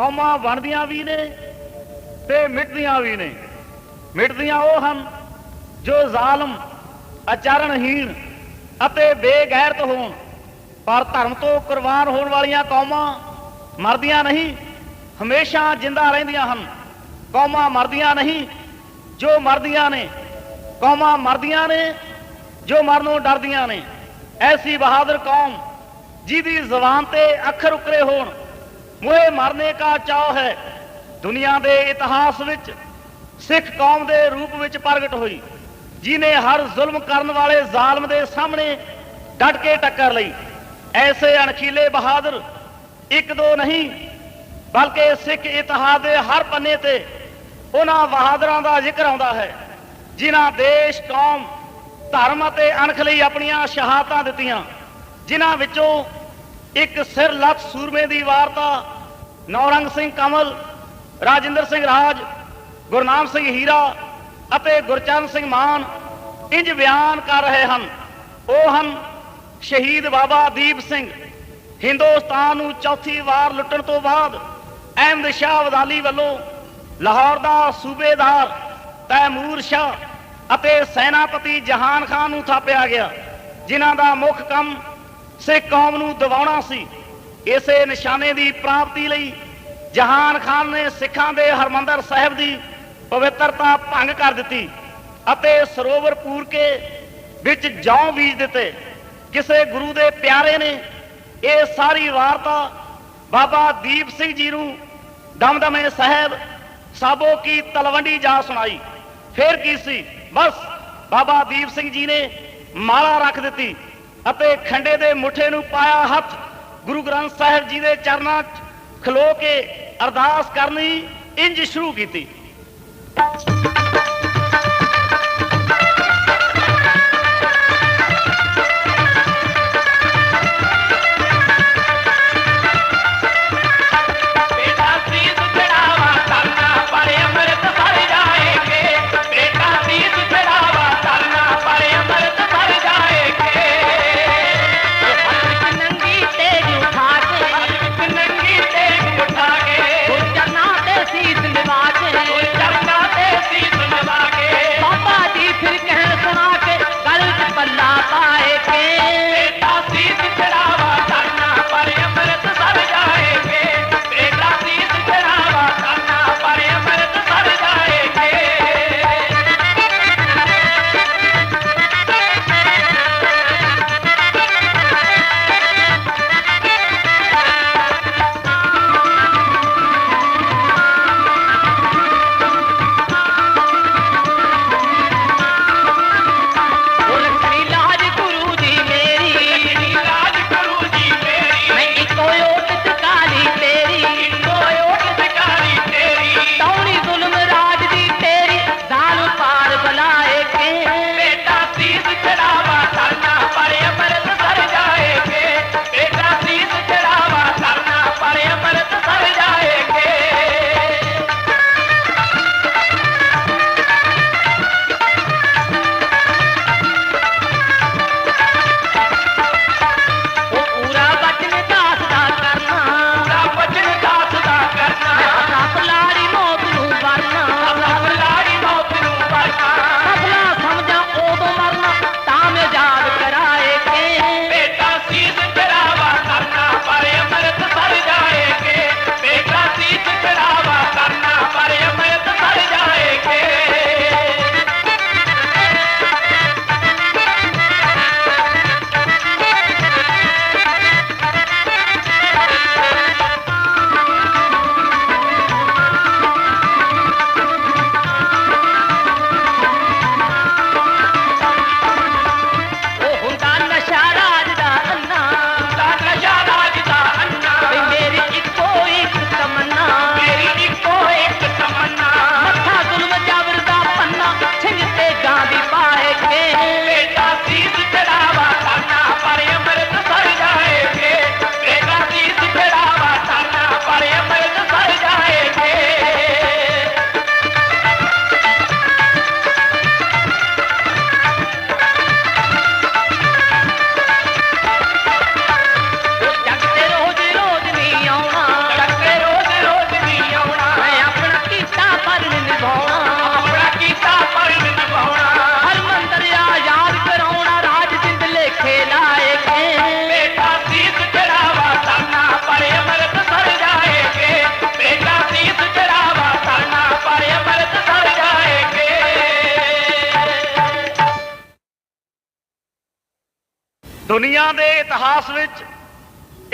ਕੌਮਾਂ ਬਣਦੀਆਂ ਵੀ ਨੇ ਤੇ ਮਿਟਦੀਆਂ ਵੀ ਨੇ। ਮਿਟਦੀਆਂ ਉਹ ਹਨ ਜੋ ਜ਼ਾਲਮ ਆਚਰਣਹੀਣ ਅਤੇ ਬੇਗੈਰਤ ਹੋਣ। ਪਰ ਧਰਮ ਤੋਂ ਕੁਰਬਾਨ ਹੋਣ ਵਾਲੀਆਂ ਕੌਮਾਂ ਮਰਦੀਆਂ ਨਹੀਂ, ਹਮੇਸ਼ਾ ਜਿੰਦਾ ਰਹਿੰਦੀਆਂ ਹਨ। ਕੌਮਾਂ ਮਰਦੀਆਂ ਨਹੀਂ, ਜੋ ਮਰਦੀਆਂ ਨੇ। ਕੌਮਾਂ ਮਰਦੀਆਂ ਨੇ, ਜੋ ਮਰਨੋਂ ਡਰਦੀਆਂ ਨੇ। ਐਸੀ ਬਹਾਦਰ ਕੌਮ ਜਿਹਦੀ ਜ਼ੁਬਾਨ ਤੇ ਅੱਖਰ ਉਕਰੇ ਹੋਣ ਮੁਹੇ ਮਰਨੇ ਕਾ ਚਾਅ ਹੈ। ਦੁਨੀਆ ਦੇ ਇਤਿਹਾਸ ਵਿੱਚ ਸਿੱਖ ਕੌਮ ਦੇ ਰੂਪ ਵਿੱਚ ਪ੍ਰਗਟ ਹੋਈ, ਜਿਨੇ ਹਰ ਜ਼ੁਲਮ ਕਰਨ ਵਾਲੇ ਜ਼ਾਲਮ ਦੇ ਸਾਹਮਣੇ ਡਟ ਕੇ ਟੱਕਰ ਲਈ। ਐਸੇ ਅਣਖੀਲੇ ਬਹਾਦਰ ਇੱਕ ਦੋ ਨਹੀਂ, ਬਲਕਿ ਸਿੱਖ ਇਤਿਹਾਸ ਦੇ ਹਰ ਪੰਨੇ ਤੇ ਉਹਨਾਂ ਬਹਾਦਰਾਂ ਦਾ ਜ਼ਿਕਰ ਆਉਂਦਾ ਹੈ, ਜਿਨ੍ਹਾਂ ਦੇਸ਼, ਕੌਮ, ਧਰਮ ਅਤੇ ਅਣਖ ਲਈ ਆਪਣੀਆਂ ਸ਼ਹਾਦਤਾਂ ਦਿੱਤੀਆਂ। ਜਿਨ੍ਹਾਂ ਵਿੱਚੋਂ ਇੱਕ ਸਿਰ ਲੱਤ ਸੂਰਮੇ ਦੀ ਵਾਰਤਾ ਨੌਰੰਗ ਸਿੰਘ ਕਮਲ, ਰਾਜਿੰਦਰ ਸਿੰਘ ਰਾਜ, ਗੁਰਨਾਮ ਸਿੰਘ ਹੀਰਾ ਅਤੇ ਗੁਰਚਰਨ ਸਿੰਘ ਮਾਨ ਇੰਜ ਬਿਆਨ ਕਰ ਰਹੇ ਹਨ। ਉਹ ਹਨ ਸ਼ਹੀਦ ਬਾਬਾ ਦੀਪ ਸਿੰਘ। ਹਿੰਦੁਸਤਾਨ ਨੂੰ ਚੌਥੀ ਵਾਰ ਲੁੱਟਣ ਤੋਂ ਬਾਅਦ ਅਹਿਮਦ ਸ਼ਾਹ ਵਦਾਲੀ ਵੱਲੋਂ ਲਾਹੌਰ ਦਾ ਸੂਬੇਦਾਰ, ਤੈਮੂਰ ਸ਼ਾਹ ਅਤੇ ਸੈਨਾਪਤੀ ਜਹਾਨ ਖਾਨ ਨੂੰ ਥਾਪਿਆ ਗਿਆ, ਜਿਨ੍ਹਾਂ ਦਾ ਮੁੱਖ ਕੰਮ ਸਿੱਖ ਕੌਮ ਨੂੰ ਦਿਵਾਉਣਾ ਸੀ। ਇਸੇ ਨਿਸ਼ਾਨੇ ਦੀ ਪ੍ਰਾਪਤੀ ਲਈ ਜਹਾਨ ਖਾਨ ਨੇ ਸਿੱਖਾਂ ਦੇ ਹਰਮੰਦਰ ਸਾਹਿਬ ਦੀ ਪਵਿੱਤਰਤਾ ਭੰਗ ਕਰ ਦਿੱਤੀ ਅਤੇ ਸਰੋਵਰ ਪੂਰ ਕੇ ਵਿੱਚ ਜੌਂ ਬੀਜ ਦਿੱਤੇ। ਕਿਸੇ ਗੁਰੂ ਦੇ ਪਿਆਰੇ ਨੇ ਇਹ ਸਾਰੀ ਵਾਰਤਾ ਬਾਬਾ ਦੀਪ ਸਿੰਘ ਜੀ ਨੂੰ ਦਮਦਮੇ ਸਾਹਿਬ ਸਾਬੋ ਕੀ ਤਲਵੰਡੀ ਜਾ ਸੁਣਾਈ। ਫਿਰ ਕੀ ਸੀ? ਬਸ ਬਾਬਾ ਦੀਪ ਸਿੰਘ ਜੀ ਨੇ ਮਾਲਾ ਰੱਖ ਦਿੱਤੀ ਅਤੇ ਖੰਡੇ ਦੇ ਮੁੱਠੇ ਨੂੰ ਪਾਇਆ ਹੱਥ ਗੁਰੂ ਗ੍ਰੰਥ ਸਾਹਿਬ ਜੀ ਦੇ ਚਰਨਾਂ 'ਚ ਖਲੋ ਕੇ ਅਰਦਾਸ ਕਰਨੀ ਇੰਜ ਸ਼ੁਰੂ ਕੀਤੀ।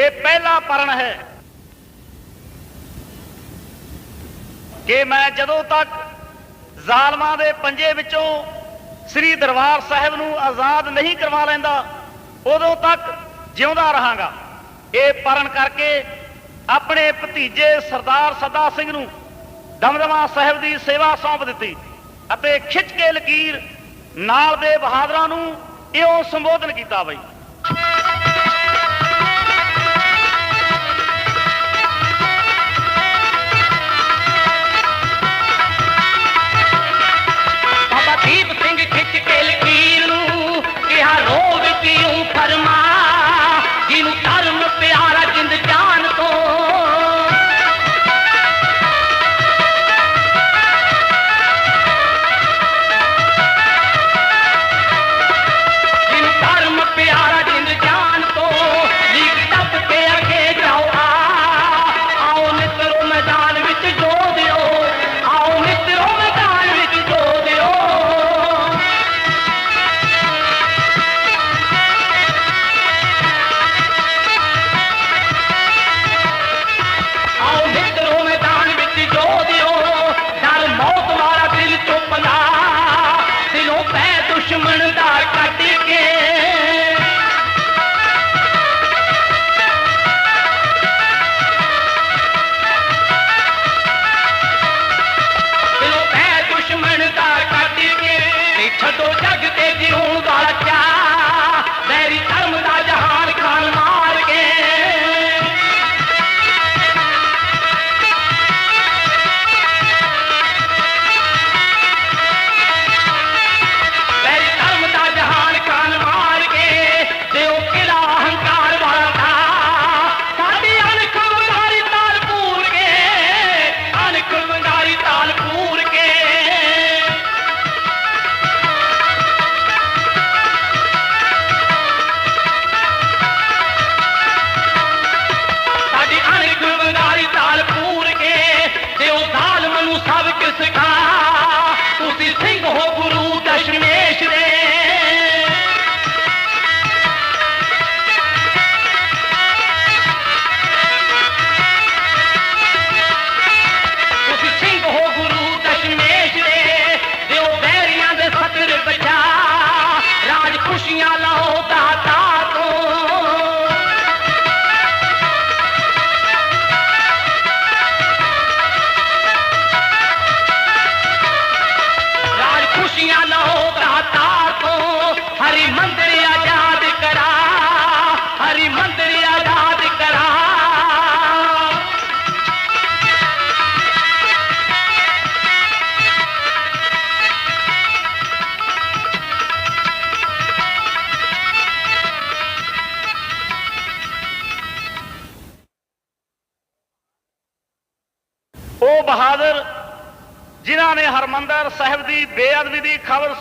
ਇਹ ਪਹਿਲਾ ਪਰਣ ਹੈ ਕਿ ਮੈਂ ਜਦੋਂ ਤੱਕ ਜ਼ਾਲਮਾਂ ਦੇ ਪੰਜੇ ਵਿੱਚੋਂ ਸ੍ਰੀ ਦਰਬਾਰ ਸਾਹਿਬ ਨੂੰ ਆਜ਼ਾਦ ਨਹੀਂ ਕਰਵਾ ਲੈਂਦਾ, ਉਦੋਂ ਤੱਕ ਜਿਉਂਦਾ ਰਹਾਂਗਾ। ਇਹ ਪਰਣ ਕਰਕੇ ਆਪਣੇ ਭਤੀਜੇ ਸਰਦਾਰ ਸਦਾ ਸਿੰਘ ਨੂੰ ਦਮਦਮਾ ਸਾਹਿਬ ਦੀ ਸੇਵਾ ਸੌਂਪ ਦਿੱਤੀ ਅਤੇ ਖਿੱਚ ਕੇ ਲਕੀਰ ਨਾਲ ਦੇ ਬਹਾਦਰਾਂ ਨੂੰ ਇਉਂ ਸੰਬੋਧਨ ਕੀਤਾ ਬਈ।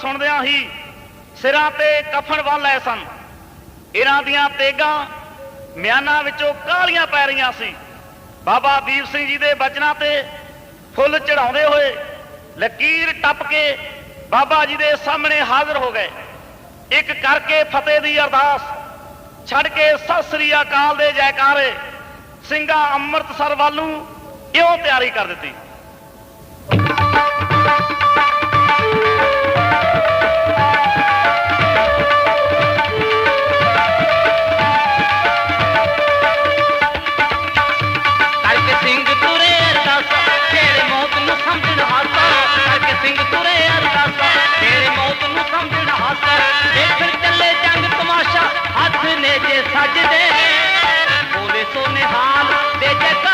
ਸੁਣਦਿਆਂ ਹੀ ਸਿਰਾਂ ਤੇ ਕਫਨ ਵੱਲ ਐ ਸਨ। ਇਹਨਾਂ ਦੀਆਂ ਤੇਗਾ ਮਿਆਨਾਂ ਵਿੱਚੋਂ ਕਾਲੀਆਂ ਪੈ ਰਹੀਆਂ ਸੀ। ਬਾਬਾ ਦੀਪ ਸਿੰਘ ਜੀ ਦੇ ਬਚਨਾਂ ਤੇ ਫੁੱਲ ਚੜਾਉਂਦੇ ਹੋਏ ਲਕੀਰ ਟੱਪ ਕੇ ਬਾਬਾ ਜੀ ਦੇ ਸਾਹਮਣੇ ਹਾਜ਼ਰ ਹੋ ਗਏ। ਇੱਕ ਕਰਕੇ ਫਤਿਹ ਦੀ ਅਰਦਾਸ ਛੱਡ ਕੇ ਸਤਿ ਸ੍ਰੀ ਅਕਾਲ ਦੇ ਜੈਕਾਰੇ ਸਿੰਘਾ ਅੰਮ੍ਰਿਤਸਰ ਵੱਲ ਨੂੰ ਇਉਂ ਤਿਆਰੀ ਕਰ ਦਿੱਤੀ। te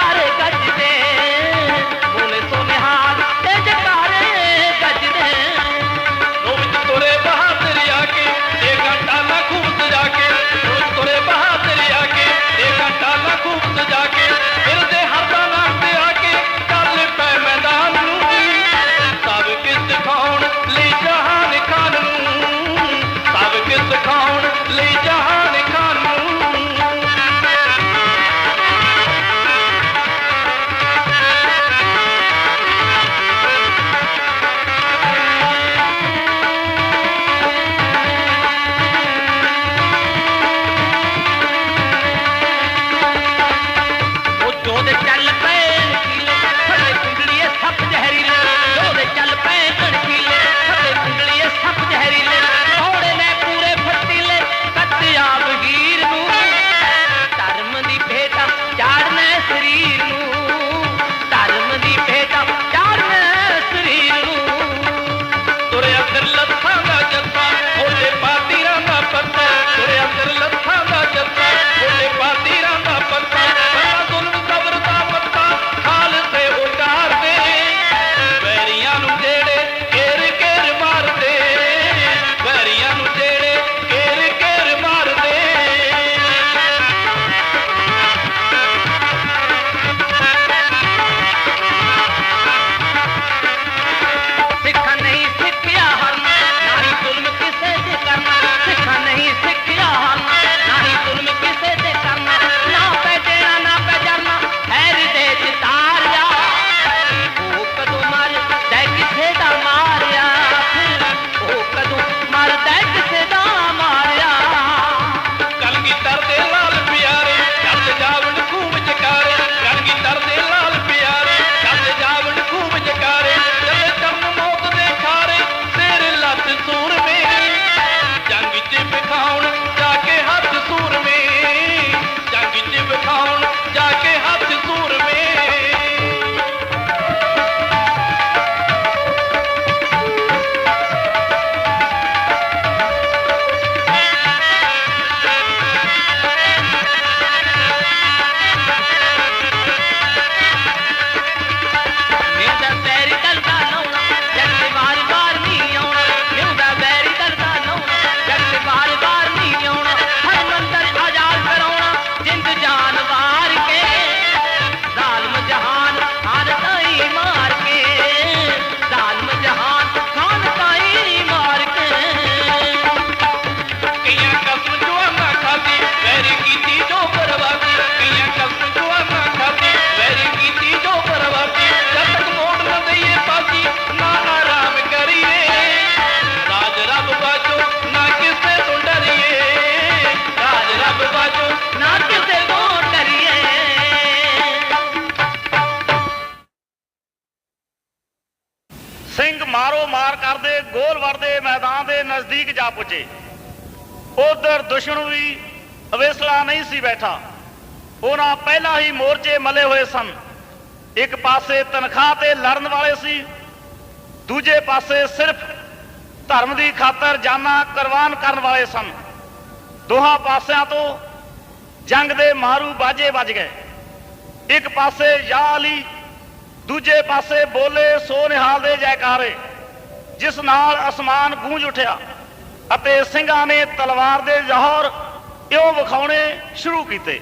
ਸਿੰਘ ਮਾਰ ਕਰਦੇ, ਗੋਲ ਵੜਦੇ ਮੈਦਾਨ ਦੇ ਨਜ਼ਦੀਕ ਜਾ ਪੁੱਜੇ। ਉਧਰ ਦੁਸ਼ਮਣ ਵੀ ਅਵੇਸਲਾ ਨਹੀਂ ਸੀ ਬੈਠਾ। ਉਹਨਾਂ ਪਹਿਲਾਂ ਹੀ ਮੋਰਚੇ ਮਲੇ ਹੋਏ ਸਨ। ਇੱਕ ਪਾਸੇ ਤਨਖਾਹ ਤੇ ਲੜਨ ਵਾਲੇ ਸੀ, ਦੂਜੇ ਪਾਸੇ ਸਿਰਫ ਧਰਮ ਦੀ ਖਾਤਰ ਜਾਨਾਂ ਕੁਰਬਾਨ ਕਰਨ ਵਾਲੇ ਸਨ। ਦੋਹਾਂ ਪਾਸਿਆਂ ਤੋਂ ਜੰਗ ਦੇ ਮਾਰੂ ਬਾਜੇ ਵੱਜ ਗਏ। ਇੱਕ ਪਾਸੇ ਯਾ ਅਲੀ, ਦੂਜੇ ਪਾਸੇ ਬੋਲੇ ਸੋ ਨਿਹਾਲ ਦੇ ਜੈਕਾਰੇ। ਜਿਸ ਨਾਲ ਅਸਮਾਨ ਗੂੰਜ ਉੱਠਿਆ ਅਤੇ ਸਿੰਘਾਂ ਨੇ ਤਲਵਾਰ ਦੇ ਜ਼ੋਹਰ ਇਉਂ ਵਿਖਾਉਣੇ ਸ਼ੁਰੂ ਕੀਤੇ।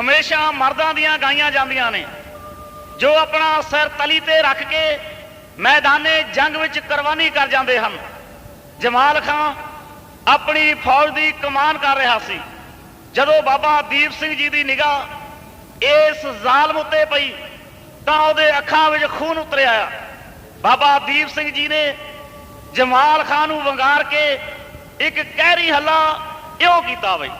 ਹਮੇਸ਼ਾ ਮਰਦਾਂ ਦੀਆਂ ਗਾਈਆਂ ਜਾਂਦੀਆਂ ਨੇ। ਜੋ ਆਪਣਾ ਸਿਰ ਤਲੀ ਤੇ ਰੱਖ ਕੇ ਮੈਦਾਨੇ ਜੰਗ ਵਿੱਚ ਕੁਰਬਾਨੀ ਕਰ ਜਾਂਦੇ ਹਨ। ਜਮਾਲ ਖਾਂ ਆਪਣੀ ਫੌਜ ਦੀ ਕਮਾਨ ਕਰ ਰਿਹਾ ਸੀ। ਜਦੋਂ ਬਾਬਾ ਦੀਪ ਸਿੰਘ ਜੀ ਦੀ ਨਿਗਾਹ ਇਸ ਜ਼ਾਲਮ ਉੱਤੇ ਪਈ, ਤਾਂ ਉਹਦੇ ਅੱਖਾਂ ਵਿੱਚ ਖੂਨ ਉਤਰਿਆ। ਆ ਬਾਬਾ ਦੀਪ ਸਿੰਘ ਜੀ ਨੇ ਜਮਾਲ ਖਾਨ ਨੂੰ ਵੰਗਾਰ ਕੇ ਇੱਕ ਕਹਿਰੀ ਹੱਲਾ ਇਉਂ ਕੀਤਾ ਬਈ।